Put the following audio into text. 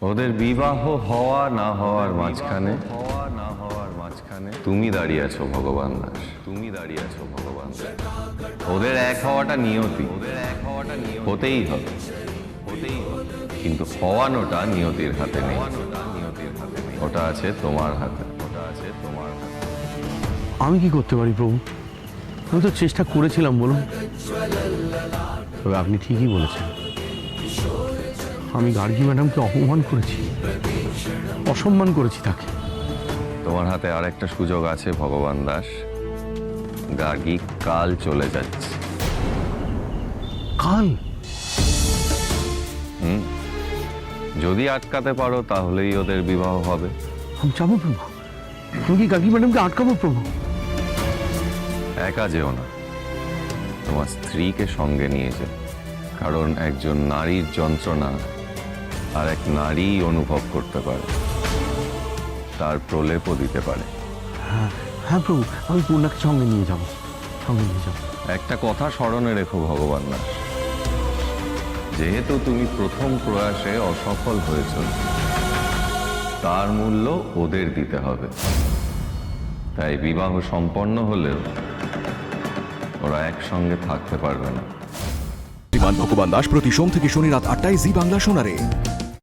ওদের বিবাহ হওয়া না হওয়ার মাঝখানে হওয়া না হওয়ার মাঝখানে তুমি দাঁড়িয়ে আছো ভগবান দাস। তুমি দাঁড়িয়ে আছো ভগবান দাস। ওদের এক হওয়াটা নিয়তি। ওদের এক হওয়াটা হতেই হবে। হতেই হবে কিন্তু হওয়ানোটা নিয়তির হাতে নেই। নিয়তির হাতে নেই ওটা আছে তোমার হাতে ওটা আছে তোমার হাতে। আমি কি করতে পারি প্রভু? আমি তো চেষ্টা করেছিলাম বলুন। তবে আপনি ঠিকই বলেছেন। আমি গার্গী ম্যাডামকে অপমান করেছি। অসম্মান করেছি তাকে। তোমার হাতে আর একটা সুযোগ আছে ভগবান দাস। গার্গী কাল চলে যাচ্ছে। কাল? হুম। যদি আটকাতে পারো তাহলেই ওদের বিবাহ হবে। আমি যাব প্রভু। আমি কি গার্গী ম্যাডামকে আটকাবো প্রভু? একা যেও না। তোমার স্ত্রীকে সঙ্গে নিয়ে যেও। কারণ একজন নারীর যন্ত্রণা আর এক নারী অনুভব করতে পারে। তার প্রলেপও দিতে পারে। হ্যাঁ হ্যাঁ প্রভু আমি পূর্ণাকে সঙ্গে নিয়ে যাব সঙ্গে নিয়ে যাব। একটা কথা স্মরণে রেখো ভগবান দাস যেহেতু তুমি প্রথম প্রয়াসে অসফল হয়েছ তার মূল্য ওদের দিতে হবে। তাই বিবাহ সম্পন্ন হলেও ওরা একসঙ্গে থাকতে পারবে না। বিমান ভগবান দাস প্রতি সোম থেকে শনি রাত আটটায় জি বাংলা শোনারে।